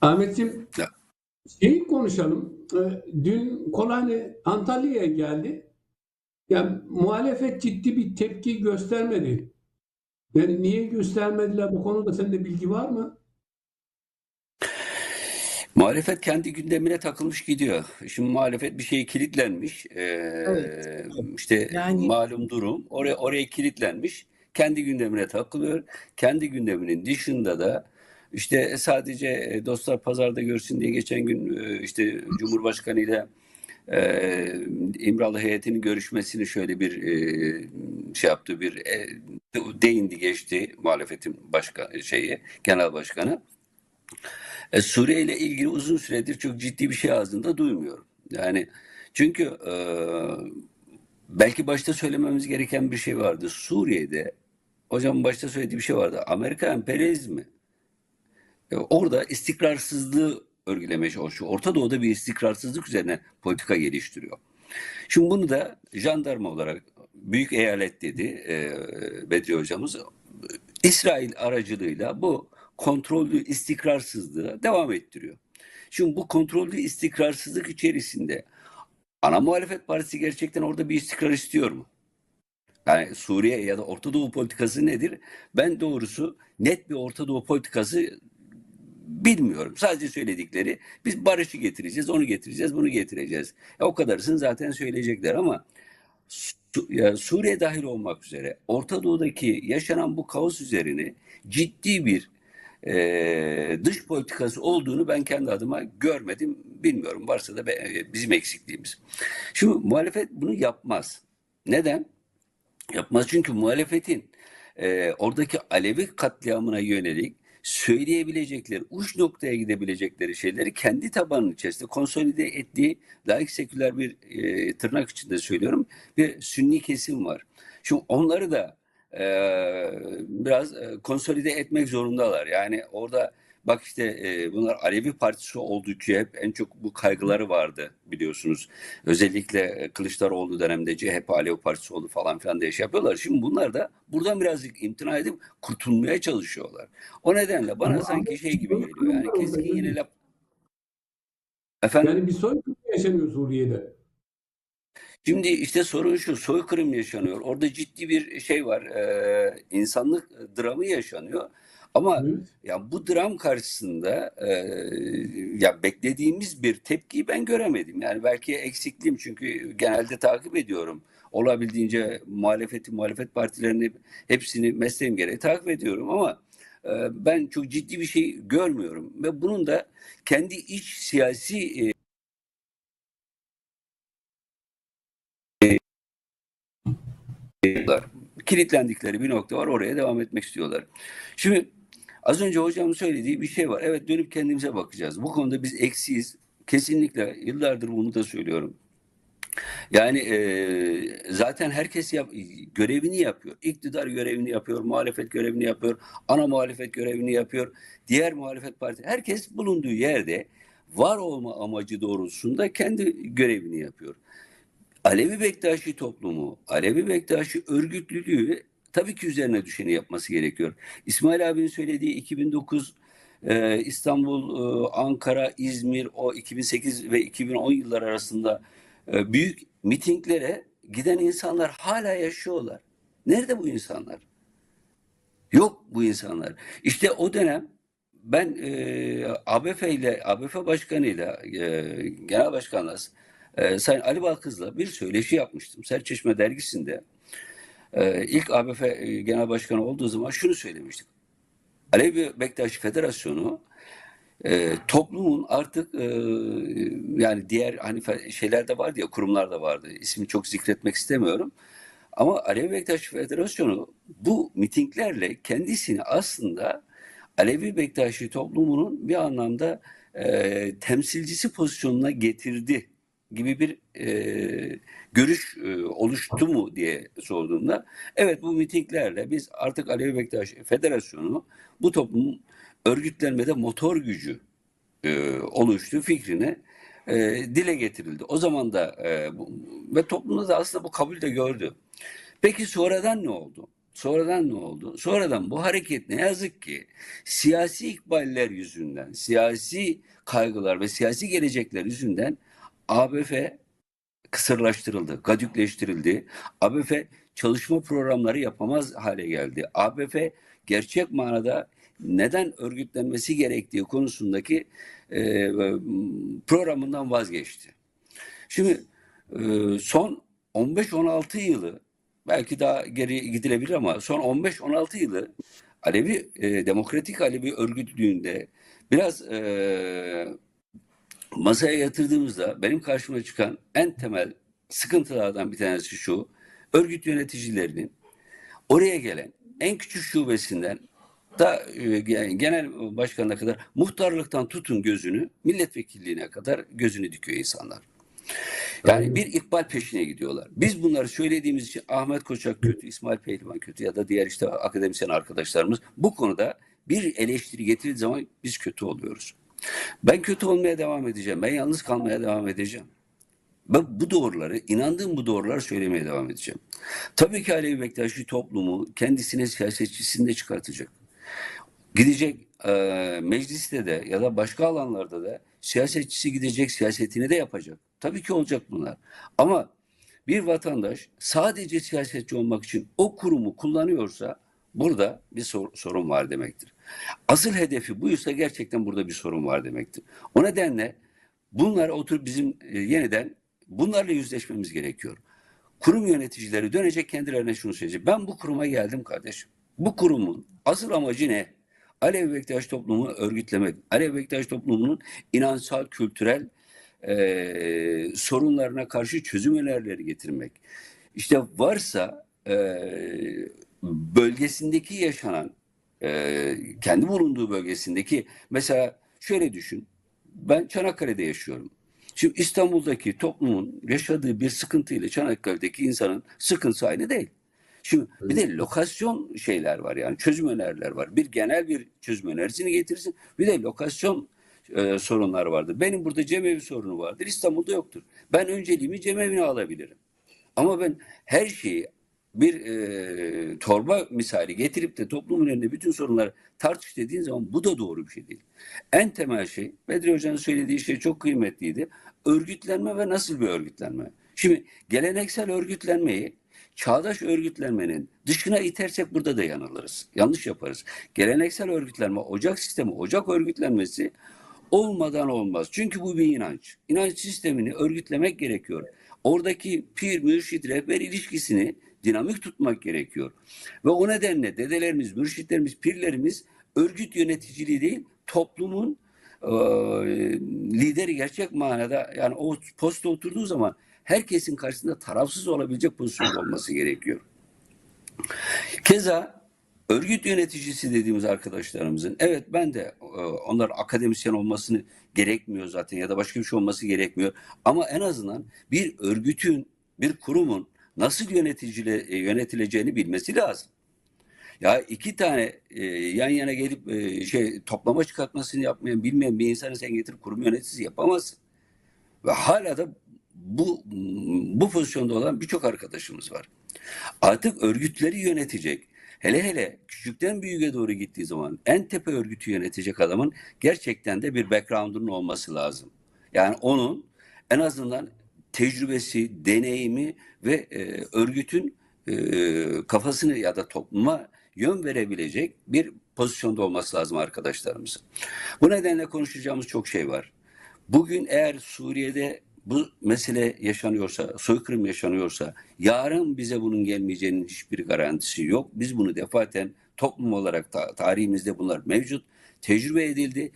Ahmetciğim şeyi konuşalım. Ee, Dün Kolani Antalya'ya geldi. Ya muhalefet ciddi bir tepki göstermedi. Yani niye göstermediler bu konuda sende bilgi var mı? Muhalefet kendi gündemine takılmış gidiyor. Şimdi muhalefet bir şeye kilitlenmiş. Ee, Evet. işte Yani- malum durum oraya oraya kilitlenmiş. Kendi gündemine takılıyor. Kendi gündeminin dışında da işte sadece e, dostlar pazarda görsün diye geçen gün e, işte Cumhurbaşkanı ile İmralı heyetinin görüşmesini şöyle bir e, şey yaptı bir e, değindi geçti muhalefetin başka şeyi genel başkanı. Suriye ile ilgili uzun süredir çok ciddi bir şey ağzında duymuyorum. Yani çünkü belki başta söylememiz gereken bir şey vardı. Suriye'de hocam başta söylediği bir şey vardı. Amerika emperyalizmi orada istikrarsızlığı örgülemeye çalışıyor. Orta Doğu'da bir istikrarsızlık üzerine politika geliştiriyor. Şimdi bunu da jandarma olarak büyük eyalet dedi e, Bedri hocamız. İsrail aracılığıyla bu kontrollü istikrarsızlığı devam ettiriyor. Şimdi bu kontrollü istikrarsızlık içerisinde ana muhalefet partisi gerçekten orada bir istikrar istiyor mu? Yani Suriye ya da Orta Doğu politikası nedir? Ben doğrusu net bir Orta Doğu politikası bilmiyorum. Sadece söyledikleri biz barışı getireceğiz, onu getireceğiz, bunu getireceğiz. E, o kadarısını zaten söyleyecekler ama Suriye dahil olmak üzere Orta Doğu'daki yaşanan bu kaos üzerine ciddi bir e, dış politikası olduğunu ben kendi adıma görmedim. Bilmiyorum. Varsa da be- e, bizim eksikliğimiz. Şimdi muhalefet bunu yapmaz. Neden? Yapmaz çünkü muhalefetin e, oradaki Alevi katliamına yönelik söyleyebilecekleri, uç noktaya gidebilecekleri şeyleri kendi tabanının içerisinde konsolide ettiği laik seküler bir e, tırnak içinde söylüyorum bir sünni kesim var. Şimdi onları da e, biraz e, konsolide etmek zorundalar. Yani orada bak işte e, bunlar Alevi partisi olduğu için hep en çok bu kaygıları vardı biliyorsunuz. Özellikle e, Kılıçdaroğlu döneminde CHP Alevi partisi oldu falan filan diye şey yapıyorlar. Şimdi bunlar da buradan birazcık imtina edip kurtulmaya çalışıyorlar. O nedenle bana Ama sanki şey gibi geliyor. Yani keskin yine laf... Efendim? Yani bir soykırım yaşanıyor Suriye'de. Şimdi işte sorun şu, soykırım yaşanıyor. Orada ciddi bir şey var, e, insanlık dramı yaşanıyor. Ama Evet. ya bu dram karşısında e, ya beklediğimiz bir tepkiyi ben göremedim. Yani belki eksikliğim çünkü genelde takip ediyorum. Olabildiğince muhalefeti, muhalefet partilerini hepsini mesleğim gereği takip ediyorum ama e, ben çok ciddi bir şey görmüyorum. Ve bunun da kendi iç siyasi e. Kilitlendikleri bir nokta var oraya devam etmek istiyorlar. Şimdi az önce hocamın söylediği bir şey var. Evet dönüp kendimize bakacağız. Bu konuda biz eksiyiz. Kesinlikle yıllardır bunu da söylüyorum. Yani e, zaten herkes yap, görevini yapıyor. İktidar görevini yapıyor, muhalefet görevini yapıyor, ana muhalefet görevini yapıyor. Diğer muhalefet parti herkes bulunduğu yerde var olma amacı doğrultusunda kendi görevini yapıyor. Alevi Bektaşi toplumu, Alevi Bektaşi örgütlülüğü tabii ki üzerine düşeni yapması gerekiyor. İsmail abinin söylediği 2009 e, İstanbul, e, Ankara, İzmir o 2008 ve 2010 yıllar arasında e, büyük mitinglere giden insanlar hala yaşıyorlar. Nerede bu insanlar? Yok bu insanlar. İşte o dönem ben e, ABF ile ABF başkanıyla e, genel başkanla e, Sayın Ali Balkız'la bir söyleşi yapmıştım. Serçeşme dergisinde. E, ilk ABF genel başkanı olduğu zaman şunu söylemiştik. Alevi Bektaşi Federasyonu e, toplumun artık e, yani diğer hani şeyler de vardı ya kurumlar da vardı. İsmini çok zikretmek istemiyorum. Ama Alevi Bektaşi Federasyonu bu mitinglerle kendisini aslında Alevi Bektaşi toplumunun bir anlamda e, temsilcisi pozisyonuna getirdi gibi bir e, görüş e, oluştu mu diye sorduğumda evet bu mitinglerle biz artık Alevi Bektaşi Federasyonu bu toplumun örgütlenmede motor gücü e, oluştu fikrine e, dile getirildi. O zaman da e, bu, ve toplumda da aslında bu kabul de gördü. Peki sonradan ne oldu? sonradan ne oldu? Sonradan bu hareket ne yazık ki siyasi ikballer yüzünden, siyasi kaygılar ve siyasi gelecekler yüzünden ABF kısırlaştırıldı, gadükleştirildi. ABF çalışma programları yapamaz hale geldi. ABF gerçek manada neden örgütlenmesi gerektiği konusundaki e, programından vazgeçti. Şimdi e, son 15-16 yılı belki daha geri gidilebilir ama son 15-16 yılı Alevi e, Demokratik Alevi örgütlüğünde biraz e, masaya yatırdığımızda benim karşıma çıkan en temel sıkıntılardan bir tanesi şu. Örgüt yöneticilerinin oraya gelen en küçük şubesinden da e, genel başkanına kadar muhtarlıktan tutun gözünü milletvekilliğine kadar gözünü dikiyor insanlar. Yani bir ikbal peşine gidiyorlar. Biz bunları söylediğimiz için Ahmet Koçak kötü, İsmail Pehlivan kötü ya da diğer işte akademisyen arkadaşlarımız bu konuda bir eleştiri getirdiği zaman biz kötü oluyoruz. Ben kötü olmaya devam edeceğim. Ben yalnız kalmaya devam edeceğim. Ben bu doğruları, inandığım bu doğruları söylemeye devam edeceğim. Tabii ki Alevi Bektaşi toplumu kendisine siyasetçisinde çıkartacak. Gidecek e, mecliste de ya da başka alanlarda da siyasetçisi gidecek, siyasetini de yapacak. Tabii ki olacak bunlar. Ama bir vatandaş sadece siyasetçi olmak için o kurumu kullanıyorsa burada bir sor- sorun var demektir. Asıl hedefi buysa gerçekten burada bir sorun var demektir. O nedenle bunlar oturup bizim e, yeniden bunlarla yüzleşmemiz gerekiyor. Kurum yöneticileri dönecek kendilerine şunu söyleyecek. Ben bu kuruma geldim kardeşim. Bu kurumun asıl amacı ne? Alevi Bektaş toplumunu örgütlemek. Alevi Bektaş toplumunun inançsal, kültürel e, sorunlarına karşı çözüm önerileri getirmek. İşte varsa e, bölgesindeki yaşanan e, kendi bulunduğu bölgesindeki mesela şöyle düşün. Ben Çanakkale'de yaşıyorum. Şimdi İstanbul'daki toplumun yaşadığı bir sıkıntıyla Çanakkale'deki insanın sıkıntısı aynı değil. Şimdi bir de lokasyon şeyler var yani çözüm öneriler var. Bir genel bir çözüm önerisini getirsin. Bir de lokasyon e, sorunlar vardır. Benim burada cemevi sorunu vardır. İstanbul'da yoktur. Ben önceliğimi cemevine alabilirim. Ama ben her şeyi bir e, torba misali getirip de toplumun önünde bütün sorunları tartış dediğin zaman bu da doğru bir şey değil. En temel şey Bedri Hoca'nın söylediği şey çok kıymetliydi. Örgütlenme ve nasıl bir örgütlenme? Şimdi geleneksel örgütlenmeyi çağdaş örgütlenmenin dışına itersek burada da yanılırız. Yanlış yaparız. Geleneksel örgütlenme, ocak sistemi, ocak örgütlenmesi olmadan olmaz. Çünkü bu bir inanç. İnanç sistemini örgütlemek gerekiyor. Oradaki pir, mürşit, rehber ilişkisini dinamik tutmak gerekiyor. Ve o nedenle dedelerimiz, mürşitlerimiz, pirlerimiz örgüt yöneticiliği değil, toplumun e, lideri gerçek manada yani o posta oturduğu zaman herkesin karşısında tarafsız olabilecek pozisyonda olması gerekiyor. Keza örgüt yöneticisi dediğimiz arkadaşlarımızın evet ben de e, onlar akademisyen olmasını gerekmiyor zaten ya da başka bir şey olması gerekmiyor. Ama en azından bir örgütün, bir kurumun nasıl yöneticile, e, yönetileceğini bilmesi lazım. Ya iki tane e, yan yana gelip e, şey toplama çıkartmasını yapmayan, bilmeyen bir insanı sen getirip kurum yöneticisi yapamazsın. Ve hala da bu bu pozisyonda olan birçok arkadaşımız var. Artık örgütleri yönetecek, hele hele küçükten büyüğe doğru gittiği zaman en tepe örgütü yönetecek adamın gerçekten de bir background'unun olması lazım. Yani onun en azından tecrübesi, deneyimi ve e, örgütün e, kafasını ya da topluma yön verebilecek bir pozisyonda olması lazım arkadaşlarımızın. Bu nedenle konuşacağımız çok şey var. Bugün eğer Suriye'de bu mesele yaşanıyorsa, soykırım yaşanıyorsa, yarın bize bunun gelmeyeceğinin hiçbir garantisi yok. Biz bunu defaten toplum olarak ta- tarihimizde bunlar mevcut, tecrübe edildi.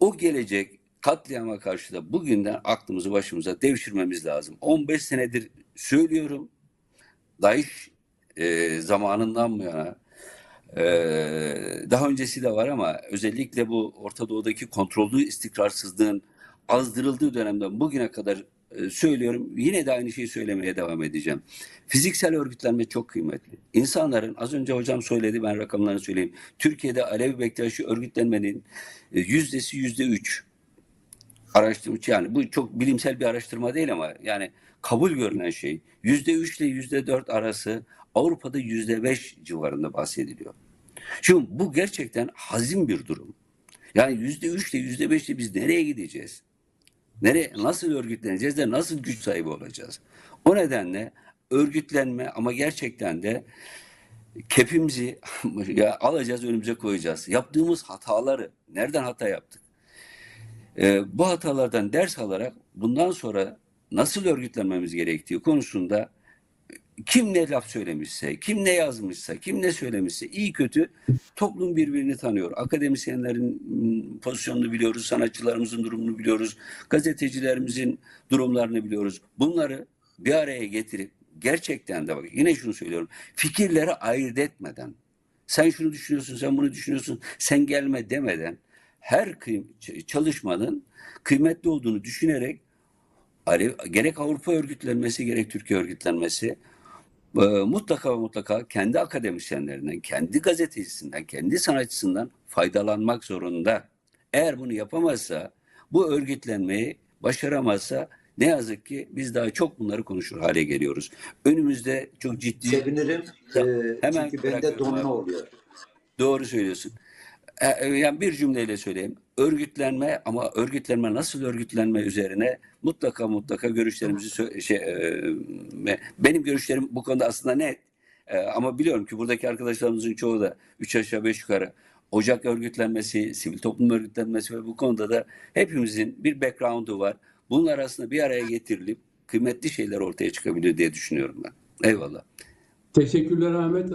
O gelecek katliama karşı da bugünden aklımızı başımıza devşirmemiz lazım. 15 senedir söylüyorum. DAEŞ e, zamanından bu yana e, daha öncesi de var ama özellikle bu Orta Doğu'daki kontrollü istikrarsızlığın azdırıldığı dönemden bugüne kadar e, söylüyorum. Yine de aynı şeyi söylemeye devam edeceğim. Fiziksel örgütlenme çok kıymetli. İnsanların az önce hocam söyledi ben rakamlarını söyleyeyim. Türkiye'de Alevi Bektaşi örgütlenmenin e, yüzdesi yüzde üç. Araştırma yani bu çok bilimsel bir araştırma değil ama yani kabul görülen şey yüzde üç ile yüzde dört arası Avrupa'da yüzde beş civarında bahsediliyor. Şimdi bu gerçekten hazin bir durum. Yani yüzde üç ile yüzde beş ile biz nereye gideceğiz? Nereye, nasıl örgütleneceğiz de nasıl güç sahibi olacağız? O nedenle örgütlenme ama gerçekten de kepimizi ya alacağız önümüze koyacağız. Yaptığımız hataları nereden hata yaptık? Ee, bu hatalardan ders alarak bundan sonra nasıl örgütlenmemiz gerektiği konusunda kim ne laf söylemişse, kim ne yazmışsa, kim ne söylemişse iyi kötü toplum birbirini tanıyor. Akademisyenlerin mm, pozisyonunu biliyoruz, sanatçılarımızın durumunu biliyoruz, gazetecilerimizin durumlarını biliyoruz. Bunları bir araya getirip gerçekten de bak yine şunu söylüyorum. Fikirleri ayırt etmeden sen şunu düşünüyorsun, sen bunu düşünüyorsun, sen gelme demeden her çalışmanın kıymetli olduğunu düşünerek gerek Avrupa örgütlenmesi gerek Türkiye örgütlenmesi e, mutlaka ve mutlaka kendi akademisyenlerinden, kendi gazetecisinden, kendi sanatçısından faydalanmak zorunda. Eğer bunu yapamazsa, bu örgütlenmeyi başaramazsa ne yazık ki biz daha çok bunları konuşur hale geliyoruz. Önümüzde çok ciddi Sevinirim. Ee, Hemen çünkü bende donma oluyor. Doğru söylüyorsun. E, e, Yani bir cümleyle söyleyeyim. Örgütlenme ama örgütlenme nasıl örgütlenme üzerine mutlaka mutlaka görüşlerimizi şey e, benim görüşlerim bu konuda aslında net. E, ama biliyorum ki buradaki arkadaşlarımızın çoğu da üç aşağı beş yukarı Ocak örgütlenmesi, sivil toplum örgütlenmesi ve bu konuda da hepimizin bir background'u var. Bunlar aslında bir araya getirilip kıymetli şeyler ortaya çıkabilir diye düşünüyorum ben. Eyvallah. Teşekkürler Ahmet.